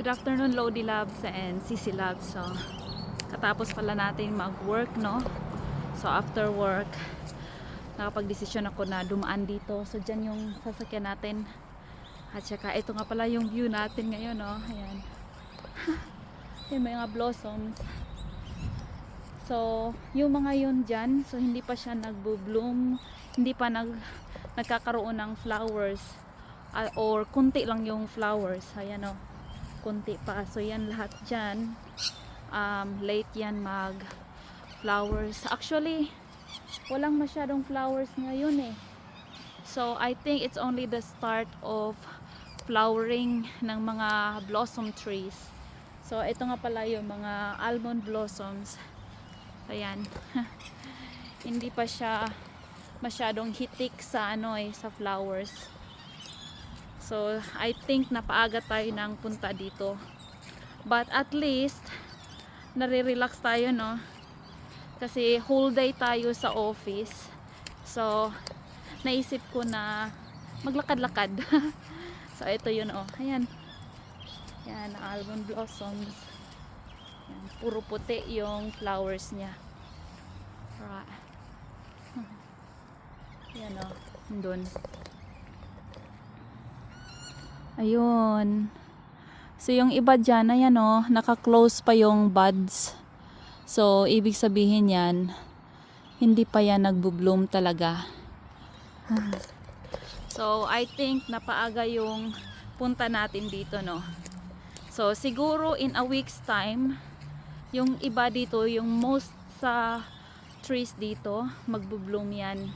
Good afternoon, Lodi Labs and CC Labs. So, katapos pala natin mag-work, no? So, after work, nakapag-desisyon ako na dumaan dito. So, dyan yung sasakyan natin. At saka, ito nga pala yung view natin ngayon, no? Ayan. yung mga blossoms. So, yung mga yun dyan, so hindi pa siya nagbo-bloom, hindi pa nag, nagkakaroon ng flowers, ah, or kunti lang yung flowers. Ayan o, kunti pa. So, yan lahat dyan, um, late yan mag flowers. Actually, walang masyadong flowers ngayon eh. So, I think it's only the start of flowering ng mga blossom trees. So, ito nga pala yung mga almond blossoms. Ayan. Hindi pa siya masyadong hitik sa ano eh, sa flowers. So, I think napaaga tayo ng punta dito. But at least, nare-relax tayo, no? Kasi whole day tayo sa office. So, naisip ko na maglakad-lakad. so, ito yun, oh. Ayan. Yan, almond blossoms. Yan, puro puti yung flowers niya. Right. Yan o, doon. Ayun. So, yung iba dyan, ayan o, naka-close pa yung buds. So, ibig sabihin yan, hindi pa yan nagbo-bloom talaga. So, I think napaaga yung punta natin dito, no? So, siguro in a week's time, yung iba dito, yung most sa trees dito, magbo-bloom yan.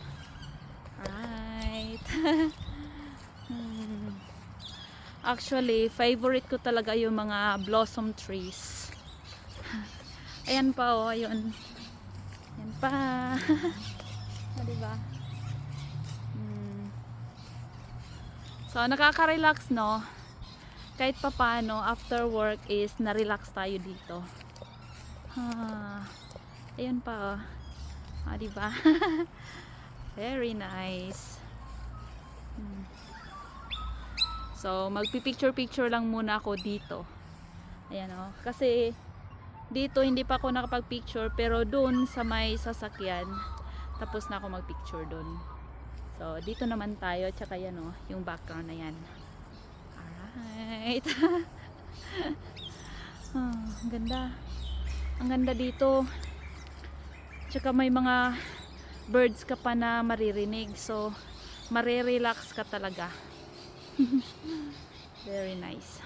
Alright. Hmm. Actually, favorite ko talaga yung mga blossom trees. Ayan pa, oh, ayun. Ayan pa. ah, diba? Hmm. So, nakaka-relax, no? kahit pa paano after work is na-relax tayo dito. Ah, ayun pa oh. Ah, di ba? Very nice. Hmm. So, magpi-picture-picture lang muna ako dito. Ayan oh. Kasi dito hindi pa ako nakapag-picture pero doon sa may sasakyan tapos na ako mag-picture doon. So, dito naman tayo tsaka yan oh, yung background na yan. Alright. oh, ang ganda. Ang ganda dito. Tsaka may mga birds ka pa na maririnig. So, marirelax ka talaga. Very nice.